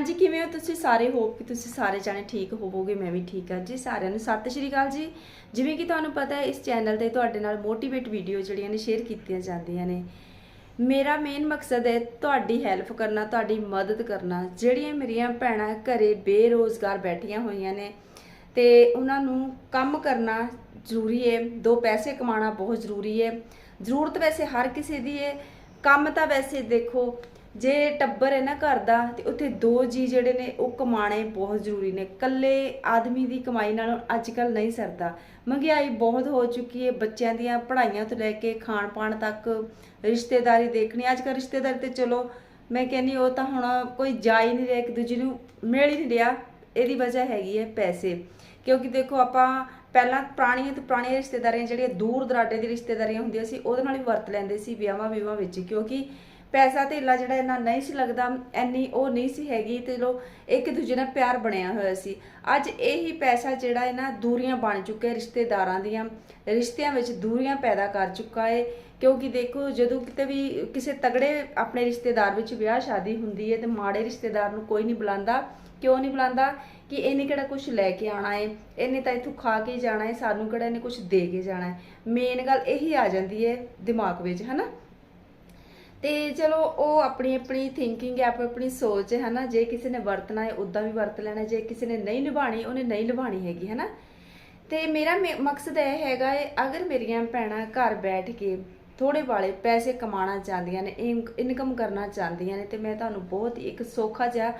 ਹਾਂਜੀ, ਕਿਵੇਂ ਹੋ ਤੁਸੀਂ ਸਾਰੇ? ਹੋਪ ਕਿ ਤੁਸੀਂ ਸਾਰੇ ਜਾਣੇ ਠੀਕ ਹੋਵੋਗੇ, ਮੈਂ ਵੀ ਠੀਕ ਹਾਂ। ਜੀ, ਸਾਰਿਆਂ ਨੂੰ ਸਤਿ ਸ਼੍ਰੀ ਅਕਾਲ ਜੀ। ਜਿਵੇਂ ਕਿ ਤੁਹਾਨੂੰ ਪਤਾ ਹੈ, ਇਸ ਚੈਨਲ ਤੇ ਤੁਹਾਡੇ ਨਾਲ ਮੋਟੀਵੇਟ ਵੀਡੀਓ ਜਿਹੜੀਆਂ ਨੇ ਸ਼ੇਅਰ ਕੀਤੀਆਂ ਜਾਂਦੀਆਂ ਨੇ। ਮੇਰਾ ਮੇਨ ਮਕਸਦ ਹੈ ਤੁਹਾਡੀ ਹੈਲਪ ਕਰਨਾ, ਤੁਹਾਡੀ ਮਦਦ ਕਰਨਾ। ਜਿਹੜੀਆਂ ਮੇਰੀਆਂ ਭੈਣਾਂ ਘਰੇ ਬੇਰੋਜ਼ਗਾਰ ਬੈਠੀਆਂ ਹੋਈਆਂ ਨੇ ਤੇ ਉਹਨਾਂ ਨੂੰ ਕੰਮ ਕਰਨਾ ਜ਼ਰੂਰੀ ਹੈ। ਦੋ ਪੈਸੇ ਕਮਾਉਣਾ ਬਹੁਤ ਜ਼ਰੂਰੀ ਹੈ। ਜ਼ਰੂਰਤ ਵੈਸੇ ਹਰ ਕਿਸੇ ਦੀ ਹੈ। ਕੰਮ ਤਾਂ ਵੈਸੇ ਦੇਖੋ ਜੇ ਟੱਬਰ ਹੈ ਨਾ ਘਰ ਦਾ, ਤੇ ਉੱਥੇ ਦੋ ਜੀ ਜਿਹੜੇ ਨੇ, ਉਹ ਕਮਾਣੇ ਬਹੁਤ ਜ਼ਰੂਰੀ ਨੇ। ਇਕੱਲੇ ਆਦਮੀ ਦੀ ਕਮਾਈ ਨਾਲ ਅੱਜ ਕੱਲ ਨਹੀਂ ਸਰਦਾ। ਮਹਿੰਗਾਈ ਬਹੁਤ ਹੋ ਚੁੱਕੀ ਹੈ, ਬੱਚਿਆਂ ਦੀਆਂ ਪੜ੍ਹਾਈਆਂ ਤੋਂ ਲੈ ਕੇ ਖਾਣ ਪਾਣ ਤੱਕ ਰਿਸ਼ਤੇਦਾਰੀ ਦੇਖਣੀ। ਅੱਜ ਕੱਲ ਰਿਸ਼ਤੇਦਾਰੀ ਤੇ ਚਲੋ, ਮੈਂ ਕਹਿੰਨੀ ਉਹ ਤਾਂ ਹੁਣ ਕੋਈ ਜਾ ਹੀ ਨਹੀਂ ਰਿਹਾ, ਇੱਕ ਦੂਜੇ ਨੂੰ ਮਿਲ ਹੀ ਨਹੀਂ ਰਿਹਾ। ਇਹਦੀ ਵਜ੍ਹਾ ਹੈਗੀ ਹੈ ਪੈਸੇ। ਕਿਉਂਕਿ ਦੇਖੋ, ਆਪਾਂ ਪਹਿਲਾਂ ਪੁਰਾਣੀਆਂ ਤੇ ਪੁਰਾਣੀਆਂ ਰਿਸ਼ਤੇਦਾਰੀਆਂ, ਜਿਹੜੀਆਂ ਦੂਰ ਦਰਾਡੇ ਦੀ ਰਿਸ਼ਤੇਦਾਰੀਆਂ ਹੁੰਦੀਆਂ ਸੀ, ਉਹਦੇ ਨਾਲ ਹੀ ਵਰਤ ਲੈਂਦੇ ਸੀ ਵਿਆਹਾਂ ਵਿਵਾਹਾਂ ਵਿੱਚ। ਕਿਉਂਕਿ ਪੈਸਾ ਧੇਲਾ ਜਿਹੜਾ ਇਹਨਾਂ ਨਹੀਂ ਸੀ ਲੱਗਦਾ ਐਨੀ ਉਹ ਨਹੀਂ ਸੀ ਹੈਗੀ ਤੇ ਲੋ, ਇੱਕ ਦੂਜੇ ਨਾਲ ਪਿਆਰ ਬਣਿਆ ਹੋਇਆ ਸੀ। ਅੱਜ ਇਹੀ ਪੈਸਾ ਜਿਹੜਾ ਹੈ ਨਾ ਦੂਰੀਆਂ ਬਣ ਚੁੱਕਿਆ ਰਿਸ਼ਤੇਦਾਰਾਂ ਦੀਆਂ, ਰਿਸ਼ਤਿਆਂ ਵਿੱਚ ਦੂਰੀਆਂ ਪੈਦਾ ਕਰ ਚੁੱਕਾ ਹੈ। ਕਿਉਂਕਿ ਦੇਖੋ, ਜਦੋਂ ਕਿਤੇ ਵੀ ਕਿਸੇ ਤਗੜੇ ਆਪਣੇ ਰਿਸ਼ਤੇਦਾਰ ਵਿੱਚ ਵਿਆਹ ਸ਼ਾਦੀ ਹੁੰਦੀ ਹੈ ਤੇ ਮਾੜੇ ਰਿਸ਼ਤੇਦਾਰ ਨੂੰ ਕੋਈ ਨਹੀਂ ਬੁਲਾਉਂਦਾ, ਕਿਉਂ ਨਹੀਂ ਬੁਲਾਉਂਦਾ? ਕਿ ਇਹਨੇ ਕਿਹੜਾ ਕੁਝ ਲੈ ਕੇ ਆਣਾ ਏ ਇਹਨੇ ਤਾਂ ਇਥੋਂ ਖਾ ਕੇ ਜਾਣਾ ਹੈ, ਸਾਨੂੰ ਕਿਹੜਾ ਇਹਨੇ ਕੁਝ ਦੇ ਕੇ ਜਾਣਾ ਹੈ? ਮੇਨ ਗੱਲ ਇਹੀ ਆ ਜਾਂਦੀ ਹੈ ਦਿਮਾਗ ਵਿੱਚ, ਹਨਾ? ਤੇ ਚਲੋ ਉਹ ਆਪਣੀ ਆਪਣੀ ਥਿੰਕਿੰਗ ਹੈ, ਆਪਣੀ ਆਪਣੀ ਸੋਚ ਹੈ, ਹਨਾ? ਜੇ ਕਿਸੇ ਨੇ ਵਰਤਣਾ ਹੈ, ਉਦਾਂ ਵੀ ਵਰਤ ਲੈਣਾ ਜੇ ਕਿਸੇ ਨੇ ਨਹੀਂ ਨਿਭਾਣੀ, ਉਹਨੇ ਨਹੀਂ ਨਿਭਾਣੀ ਹੈਗੀ, ਹਨਾ? ਤੇ ਮੇਰਾ ਮੇ- ਮਕਸਦ ਇਹ ਹੈਗਾ ਹੈ, ਅਗਰ ਮੇਰੀਆਂ ਭੈਣਾਂ ਘਰ ਬੈਠ ਕੇ ਥੋੜੇ ਵਾਲੇ ਪੈਸੇ ਕਮਾਉਣਾ ਚਾਹੁੰਦੀਆਂ ਨੇ ਇਨਕਮ ਕਰਨਾ ਚਾਹੁੰਦੀਆਂ ਨੇ ਤੇ ਮੈਂ ਤੁਹਾਨੂੰ ਬਹੁਤ ਹੀ ਇੱਕ ਸੌਖਾ ਜਿਹਾ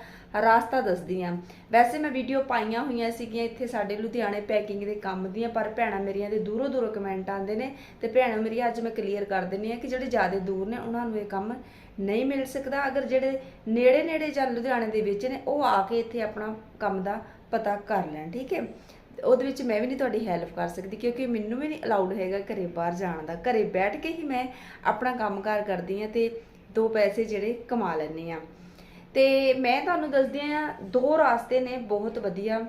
ਰਾਸਤਾ ਦੱਸਦੀ ਆ ਵੈਸੇ ਮੈਂ ਵੀਡੀਓ ਪਾਈਆਂ ਹੋਈਆਂ ਸੀਗੀਆਂ ਇੱਥੇ ਸਾਡੇ ਲੁਧਿਆਣੇ ਪੈਕਿੰਗ ਦੇ ਕੰਮ ਦੀਆਂ, ਪਰ ਭੈਣਾਂ ਮੇਰੀਆਂ ਦੇ ਦੂਰੋਂ ਦੂਰੋਂ ਕਮੈਂਟ ਆਉਂਦੇ ਨੇ ਤੇ ਭੈਣਾਂ ਮੇਰੀਆਂ ਅੱਜ ਮੈਂ ਕਲੀਅਰ ਕਰ ਦਿੰਨੀ ਆ ਕਿ ਜਿਹੜੇ ਜ਼ਿਆਦਾ ਦੂਰ ਨੇ ਉਹਨਾਂ ਨੂੰ ਇਹ ਕੰਮ ਨਹੀਂ ਮਿਲ ਸਕਦਾ। ਅਗਰ ਜਿਹੜੇ ਨੇੜੇ ਨੇੜੇ ਜਾਂ ਲੁਧਿਆਣੇ ਦੇ ਵਿੱਚ ਨੇ, ਉਹ ਆ ਕੇ ਇੱਥੇ ਆਪਣਾ ਕੰਮ ਦਾ ਪਤਾ ਕਰ ਲੈਣ, ਠੀਕ ਹੈ? ਉਹਦੇ ਵਿੱਚ ਮੈਂ ਵੀ ਨਹੀਂ ਤੁਹਾਡੀ ਹੈਲਪ ਕਰ ਸਕਦੀ ਕਿਉਂਕਿ ਮੈਨੂੰ ਵੀ ਨਹੀਂ ਅਲਾਉਡ ਹੈਗਾ ਘਰੇ ਬਾਹਰ ਜਾਣ ਦਾ। ਘਰੇ ਬੈਠ ਕੇ ਹੀ ਮੈਂ ਆਪਣਾ ਕੰਮਕਾਰ ਕਰਦੀ ਆ ਤੇ ਦੋ ਪੈਸੇ ਜਿਹੜੇ ਕਮਾ ਲੈਂਦੀ ਆ ਤੇ ਮੈਂ ਤੁਹਾਨੂੰ ਦੱਸਦੀ ਆ ਦੋ ਰਾਸਤੇ ਨੇ ਬਹੁਤ ਵਧੀਆ।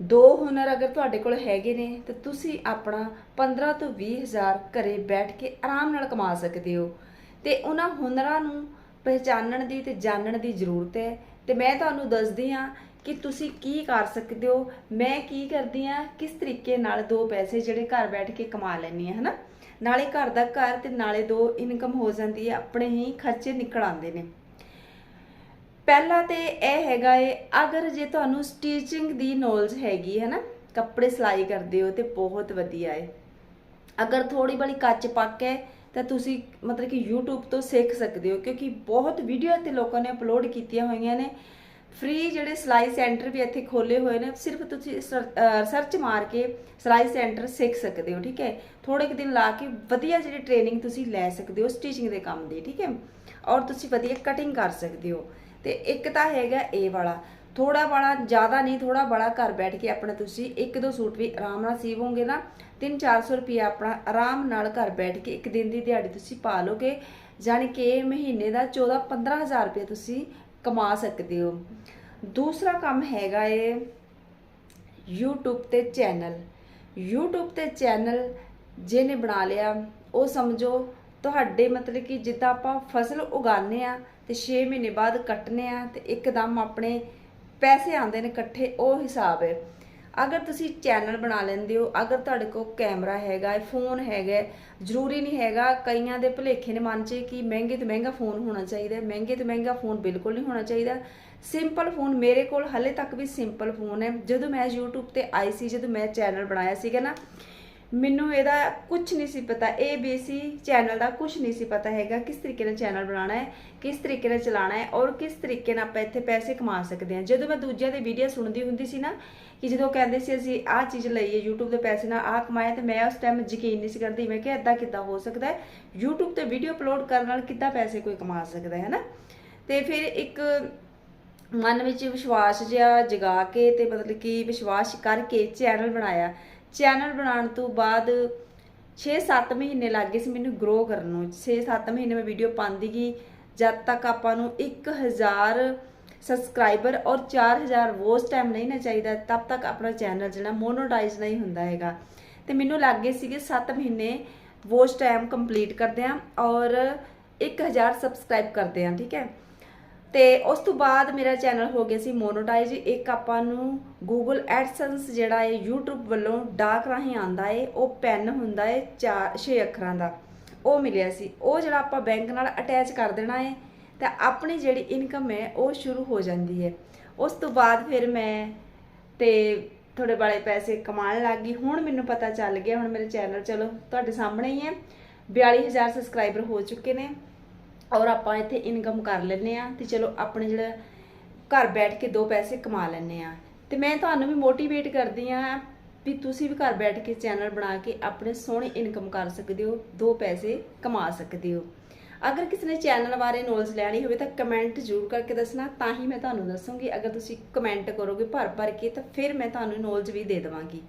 ਦੋ ਹੁਨਰ ਅਗਰ ਤੁਹਾਡੇ ਕੋਲ ਹੈਗੇ ਨੇ, ਤਾਂ ਤੁਸੀਂ ਆਪਣਾ 15 ਤੋਂ 20 ਹਜ਼ਾਰ ਘਰੇ ਬੈਠ ਕੇ ਆਰਾਮ ਨਾਲ ਕਮਾ ਸਕਦੇ ਹੋ। ਤੇ ਉਹਨਾਂ ਹੁਨਰਾਂ ਨੂੰ ਪਹਿਚਾਨਣ ਦੀ ਤੇ ਜਾਣਨ ਦੀ ਜ਼ਰੂਰਤ ਹੈ। ਤੇ ਮੈਂ ਤੁਹਾਨੂੰ ਦੱਸਦੀ ਆ ਕਿ ਤੁਸੀਂ ਕੀ ਕਰ ਸਕਦੇ ਹੋ? ਮੈਂ ਕੀ ਕਰਦੀ ਆ ਕਿਸ ਤਰੀਕੇ ਨਾਲ ਦੋ ਪੈਸੇ ਜਿਹੜੇ ਘਰ ਬੈਠ ਕੇ ਕਮਾ ਲੈਣੀ ਆ ਹਨਾ? ਨਾਲੇ ਘਰ ਦਾ ਘਰ ਤੇ ਨਾਲੇ ਦੋ ਇਨਕਮ ਹੋ ਜਾਂਦੀ ਹੈ, ਆਪਣੇ ਹੀ ਖਰਚੇ ਨਿਕਲ ਆਉਂਦੇ ਨੇ। ਪਹਿਲਾ ਤੇ ਇਹ ਹੈਗਾ ਏ, ਅਗਰ ਜੇ ਤੁਹਾਨੂੰ ਸਟੀਚਿੰਗ ਦੀ ਨੌਲੇਜ ਹੈਗੀ ਹੈ ਨਾ ਕੱਪੜੇ ਸਿਲਾਈ ਕਰਦੇ ਹੋ ਤੇ ਬਹੁਤ ਵਧੀਆ ਏ। ਅਗਰ ਥੋੜੀ ਬੜੀ ਕੱਚ ਪੱਕ ਹੈ, ਤਾਂ ਤੁਸੀਂ ਮਤਲਬ ਕਿ YouTube ਤੋਂ ਸਿੱਖ ਸਕਦੇ ਹੋ, ਕਿਉਂਕਿ ਬਹੁਤ ਵੀਡੀਓ ਤੇ ਲੋਕਾਂ ਨੇ ਅਪਲੋਡ ਕੀਤੀਆਂ ਹੋਈਆਂ ਨੇ। ਫ੍ਰੀ ਜਿਹੜੇ ਸਿਲਾਈ ਸੈਂਟਰ ਵੀ ਇੱਥੇ ਖੋਲੇ ਹੋਏ ਨੇ, ਸਿਰਫ ਤੁਸੀਂ ਸਰਚ ਮਾਰ ਕੇ ਸਿਲਾਈ ਸੈਂਟਰ ਸਿੱਖ ਸਕਦੇ ਹੋ, ਠੀਕ ਹੈ? ਥੋੜੇ ਕੁ ਦਿਨ ਲਾ ਕੇ ਵਧੀਆ ਜਿਹੜੀ ਟ੍ਰੇਨਿੰਗ ਤੁਸੀਂ ਲੈ ਸਕਦੇ ਹੋ ਸਟਿਚਿੰਗ ਦੇ ਕੰਮ ਦੀ, ਠੀਕ ਹੈ? ਔਰ ਤੁਸੀਂ ਵਧੀਆ ਕਟਿੰਗ ਕਰ ਸਕਦੇ ਹੋ। ਤੇ ਇੱਕ ਤਾਂ ਹੈਗਾ ਇਹ ਵਾਲਾ ਥੋੜਾ ਵਾਲਾ ਜ਼ਿਆਦਾ ਨਹੀਂ ਥੋੜਾ ਬੜਾ ਘਰ ਬੈਠ ਕੇ ਆਪਣਾ ਤੁਸੀਂ ਇੱਕ ਦੋ ਸੂਟ ਵੀ ਆਰਾਮ ਨਾਲ ਸੀਵੋਗੇ ਨਾ 3-400 ਰੁਪਏ ਆਪਣਾ ਆਰਾਮ ਨਾਲ ਘਰ ਬੈਠ ਕੇ ਇੱਕ ਦਿਨ ਦੀ ਦਿਹਾੜੀ ਤੁਸੀਂ ਪਾ ਲੋਗੇ ਯਾਨੀ ਕਿ ਮਹੀਨੇ ਦਾ 14-15000 ਰੁਪਏ ਤੁਸੀਂ ਕਮਾ ਸਕਦੇ ਹੋ। ਦੂਸਰਾ ਕੰਮ ਹੈਗਾ ਏ YouTube ਤੇ ਚੈਨਲ। YouTube ਤੇ ਚੈਨਲ ਜਿਹਨੇ ਬਣਾ ਲਿਆ, ਉਹ ਸਮਝੋ ਤੁਹਾਡੇ ਮਤਲਬ ਕਿ ਜਿੱਦਾਂ ਆਪਾਂ ਫਸਲ ਉਗਾਉਂਦੇ ਆ ਤੇ 6 ਮਹੀਨੇ ਬਾਅਦ ਕੱਟਨੇ ਆ ਤੇ ਇੱਕਦਮ ਆਪਣੇ ਪੈਸੇ ਆਉਂਦੇ ਨੇ ਇਕੱਠੇ, ਉਹ ਹਿਸਾਬ ਹੈ। ਅਗਰ ਤੁਸੀਂ ਚੈਨਲ ਬਣਾ ਲੈਂਦੇ ਹੋ, ਅਗਰ ਤੁਹਾਡੇ ਕੋਲ ਕੈਮਰਾ ਹੈਗਾ ਹੈ ਫੋਨ ਹੈਗਾ, ਜ਼ਰੂਰੀ ਨਹੀਂ ਹੈਗਾ, ਕਈਆਂ ਦੇ ਭੁਲੇਖੇ ਨੇ ਮਨ 'ਚ ਕਿ ਮਹਿੰਗੇ ਤੋਂ ਮਹਿੰਗਾ ਫੋਨ ਹੋਣਾ ਚਾਹੀਦਾ, ਮਹਿੰਗੇ ਤੋਂ ਮਹਿੰਗਾ ਫੋਨ ਬਿਲਕੁਲ ਨਹੀਂ ਹੋਣਾ ਚਾਹੀਦਾ। ਸਿੰਪਲ ਫੋਨ ਮੇਰੇ ਕੋਲ ਹਲੇ ਤੱਕ ਵੀ ਸਿੰਪਲ ਫੋਨ ਹੈ। ਜਦੋਂ ਮੈਂ YouTube ਤੇ ਆਈ ਸੀ, ਜਦੋਂ ਮੈਂ ਚੈਨਲ ਬਣਾਇਆ ਸੀਗਾ ਨਾ ਮੈਨੂੰ ਇਹਦਾ ਕੁਝ ਨਹੀਂ ਸੀ ਪਤਾ ABC ਚੈਨਲ ਦਾ ਕੁਝ ਨਹੀਂ ਸੀ ਪਤਾ ਹੈਗਾ ਕਿਸ ਤਰੀਕੇ ਨਾਲ ਚੈਨਲ ਬਣਾਉਣਾ ਹੈ, ਕਿਸ ਤਰੀਕੇ ਨਾਲ ਚਲਾਉਣਾ ਹੈ ਔਰ ਕਿਸ ਤਰੀਕੇ ਨਾਲ ਆਪਾਂ ਇੱਥੇ ਪੈਸੇ ਕਮਾ ਸਕਦੇ ਹਾਂ। ਜਦੋਂ ਮੈਂ ਦੂਜਿਆਂ ਦੀ ਵੀਡੀਓ ਸੁਣਦੀ ਹੁੰਦੀ ਸੀ ਨਾ ਕਿ ਜਦੋਂ ਕਹਿੰਦੇ ਸੀ, ਅਸੀਂ ਆਹ ਚੀਜ਼ ਲਈਏ YouTube ਦੇ ਪੈਸੇ ਨਾਲ ਆਹ ਕਮਾਇਆ ਤੇ ਮੈਂ ਉਸ ਟਾਈਮ ਯਕੀਨ ਨਹੀਂ ਸੀ ਕਰਦੀ, ਮੈਂ ਕਿਹਾ ਇਦਾਂ ਕਿੱਦਾਂ ਹੋ ਸਕਦਾ ਹੈ? YouTube ਤੇ ਵੀਡੀਓ ਅਪਲੋਡ ਕਰਨ ਨਾਲ ਕਿੱਦਾਂ ਪੈਸੇ ਕੋਈ ਕਮਾ ਸਕਦਾ ਹੈ ਨਾ ਤੇ ਫਿਰ ਇੱਕ ਮਨ ਵਿੱਚ ਵਿਸ਼ਵਾਸ ਜਿਹਾ ਜਗਾ ਕੇ ਤੇ ਮਤਲਬ ਕਿ ਵਿਸ਼ਵਾਸ ਕਰਕੇ ਚੈਨਲ ਬਣਾਇਆ। ਚੈਨਲ ਬਣਾਉਣ ਤੋਂ ਬਾਅਦ 6-7 ਮਹੀਨੇ ਲੱਗ ਗਏ ਸੀ ਮੈਨੂੰ ਗਰੋ ਕਰਨ ਨੂੰ। 6-7 ਮਹੀਨੇ ਮੈਂ ਵੀਡੀਓ ਪਾਉਂਦੀ ਗਈ। ਜਦ ਤੱਕ ਆਪਾਂ ਨੂੰ 1000 ਸਬਸਕ੍ਰਾਈਬਰ ਔਰ 4000 ਵੋਚ ਟਾਈਮ ਨਹੀਂ ਨਾ ਚਾਹੀਦਾ, ਤਦ ਤੱਕ ਆਪਣਾ ਚੈਨਲ ਜਿਹੜਾ ਮੋਨੋਟਾਈਜ਼ ਨਹੀਂ ਹੁੰਦਾ ਹੈਗਾ। ਤੇ ਮੈਨੂੰ ਲੱਗ ਗਏ ਸੀਗੇ 7 ਮਹੀਨੇ ਵੋਚ ਟਾਈਮ ਕੰਪਲੀਟ ਕਰਦੇ ਆ ਔਰ 1000 ਸਬਸਕ੍ਰਾਈਬ ਕਰਦੇ ਆ, ਠੀਕ ਹੈ? ਤੇ ਉਸ ਤੋਂ ਬਾਅਦ ਮੇਰਾ ਚੈਨਲ ਹੋ ਗਿਆ ਸੀ ਮੋਨੋਟਾਈਜ਼ ਇੱਕ ਆਪਾਂ ਨੂੰ Google AdSense ਜਿਹੜਾ ਹੈ YouTube ਵੱਲੋਂ ਡਾਕ ਰਾਹੀਂ ਆਂਦਾ ਏ, ਉਹ ਪੈਨ ਹੁੰਦਾ ਏ 4 6 ਅੱਖਰਾਂ ਦਾ, ਉਹ ਮਿਲਿਆ ਸੀ। ਉਹ ਜਿਹੜਾ ਆਪਾਂ ਬੈਂਕ ਨਾਲ ਅਟੈਚ ਕਰ ਦੇਣਾ ਏ, ਤਾਂ ਆਪਣੀ ਜਿਹੜੀ ਇਨਕਮ ਹੈ ਉਹ ਸ਼ੁਰੂ ਹੋ ਜਾਂਦੀ ਹੈ ਉਸ ਤੋਂ ਬਾਅਦ ਫਿਰ ਮੈਂ ਤੇ ਥੋੜੇ ਬਾਲੇ ਪੈਸੇ ਕਮਾਉਣ ਲੱਗ ਗਈ। ਹੁਣ ਮੈਨੂੰ ਪਤਾ ਚੱਲ ਗਿਆ, ਹੁਣ ਮੇਰੇ ਚੈਨਲ ਚਲੋ ਤੁਹਾਡੇ ਸਾਹਮਣੇ ਹੀ ਹੈ 42000 ਸਬਸਕ੍ਰਾਈਬਰ ਹੋ ਚੁੱਕੇ ਨੇ। ਔਰ ਆਪਾਂ ਇੱਥੇ ਇਨਕਮ ਕਰ ਲੈਨੇ ਆ ਤੇ ਚਲੋ ਆਪਣੇ ਜਿਹੜਾ ਘਰ ਬੈਠ ਕੇ ਦੋ ਪੈਸੇ ਕਮਾ ਲੈਨੇ ਆ ਤੇ ਮੈਂ ਤੁਹਾਨੂੰ ਵੀ ਮੋਟੀਵੇਟ ਕਰਦੀ ਆ ਵੀ ਤੁਸੀਂ ਵੀ ਘਰ ਬੈਠ ਕੇ ਚੈਨਲ ਬਣਾ ਕੇ ਆਪਣੇ ਸੋਹਣੇ ਇਨਕਮ ਕਰ ਸਕਦੇ ਹੋ, ਦੋ ਪੈਸੇ ਕਮਾ ਸਕਦੇ ਹੋ। ਅਗਰ ਕਿਸੇ ਨੇ ਚੈਨਲ ਬਾਰੇ ਨੌਲੇਜ ਲੈਣੀ ਹੋਵੇ ਤਾਂ ਕਮੈਂਟ ਜ਼ਰੂਰ ਕਰਕੇ ਦੱਸਣਾ, ਤਾਂ ਹੀ ਮੈਂ ਤੁਹਾਨੂੰ ਦੱਸੂਗੀ। ਅਗਰ ਤੁਸੀਂ ਕਮੈਂਟ ਕਰੋਗੇ ਭਰ ਭਰ ਕੇ ਤਾਂ ਫਿਰ ਮੈਂ ਤੁਹਾਨੂੰ ਨੌਲੇਜ ਵੀ ਦੇ ਦੇਵਾਂਗੀ।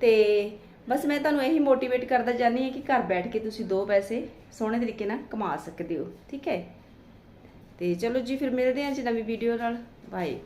ਤੇ ਬਸ ਮੈਂ ਤੁਹਾਨੂੰ ਇਹੀ ਮੋਟੀਵੇਟ ਕਰਦਾ ਜਾਂਦੀ ਹਾਂ ਕਿ ਘਰ ਬੈਠ ਕੇ ਤੁਸੀਂ ਦੋ ਪੈਸੇ ਸੋਹਣੇ ਤਰੀਕੇ ਨਾਲ ਕਮਾ ਸਕਦੇ ਹੋ, ਠੀਕ ਹੈ? ਤੇ ਚਲੋ ਜੀ, ਫਿਰ ਮਿਲਦੇ ਹਾਂ ਜੀ ਨਵੀਂ ਵੀਡੀਓ ਨਾਲ। ਬਾਏ